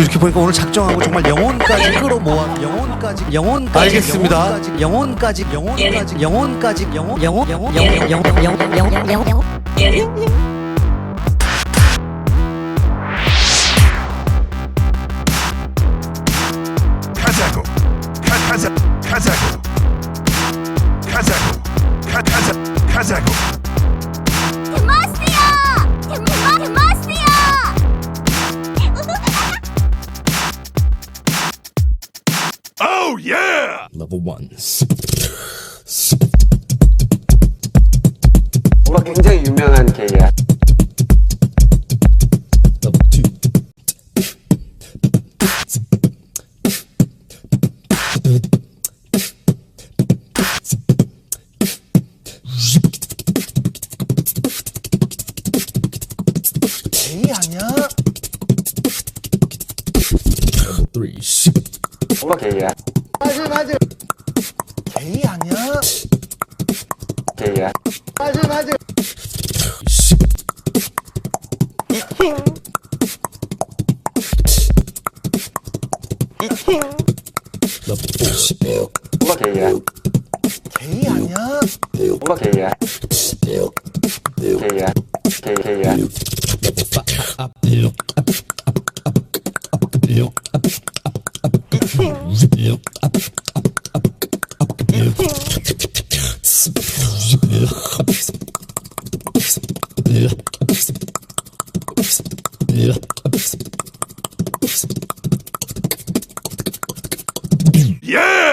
이렇게 보니까 오늘 작정하고 정말 영혼까지 끌어모아 영혼까지 영혼까지 알겠습니다. 영혼까지 영혼까지 영혼까지 영혼 영혼 영혼 영혼 영혼 영혼 영혼 영혼 가자고 가, 가자 가자고 가자고 가, 가자 가자고 Oh yeah Level one. 오빠 굉장히 유명한 게이야. Level two. 이 아니야? Level three. 오빠 게이야. 맞아 맞아 게이 아니야? 게이야. 맞아 맞아 Level four. 오빠 게이야. 게이 아니야? 오빠 게이야. 게이야. 게이 게이야. Yeah